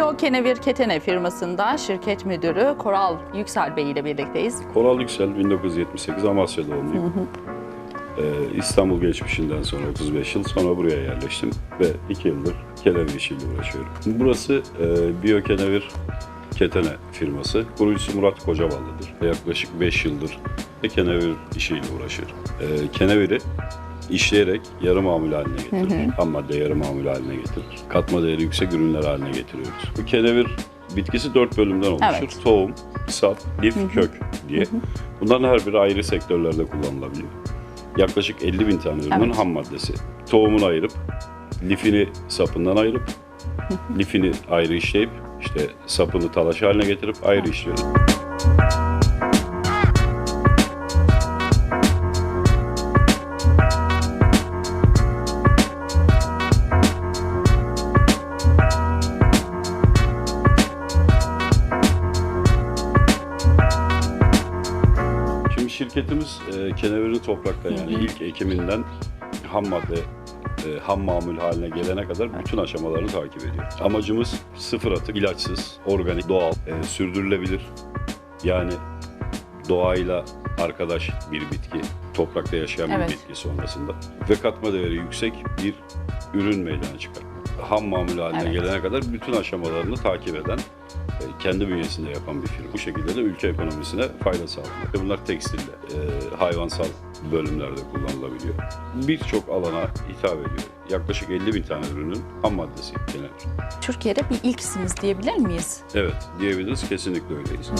Biyo Kenevir Ketene firmasında şirket müdürü Koral Yüksel Bey ile birlikteyiz. Koral Yüksel 1978 Amasya doğumluyum. Ee, İstanbul geçmişinden sonra 35 yıl sonra buraya yerleştim ve 2 yıldır kenevir işiyle uğraşıyorum. Burası e, Biyokenevir Ketene firması. Kurucusu Murat Kocaballı'dır. Yaklaşık 5 yıldır de kenevir işiyle uğraşır. Ee, keneviri işleyerek yarı mamul haline getirir. Ham madde yarı mamul haline getirir. Katma değeri yüksek ürünler haline getiriyoruz. Bu kenevir bitkisi dört bölümden oluşur. Evet. Tohum, sap, lif, kök diye. Bunların her biri ayrı sektörlerde kullanılabiliyor. Yaklaşık 50 bin tane ürünün Evet. ham maddesi. Tohumunu ayırıp, lifini sapından ayırıp, lifini ayrı işleyip, işte sapını talaş haline getirip ayrı işliyoruz. Şirketimiz e, kenevirin toprakta yani ilk ekiminden ham madde, e, ham mamul haline gelene kadar bütün aşamalarını takip ediyor. Amacımız sıfır atık, ilaçsız, organik, doğal, e, sürdürülebilir. Yani doğayla arkadaş bir bitki, toprakta yaşayan Evet. bir bitki sonrasında ve katma değeri yüksek bir ürün meydana çıkartmak. Ham mamul haline Evet. gelene kadar bütün aşamalarını takip eden, e, kendi bünyesinde yapan bir firma. Bu şekilde de ülke ekonomisine fayda sağlıyor. Bunlar tekstilde, hayvansal bölümlerde kullanılabiliyor. Birçok alana hitap ediyor. Yaklaşık 50 bin tane ürünün ham maddesi kenevir. Türkiye'de bir ilksiniz diyebilir miyiz? Evet, diyebiliriz. Kesinlikle öyleyiz.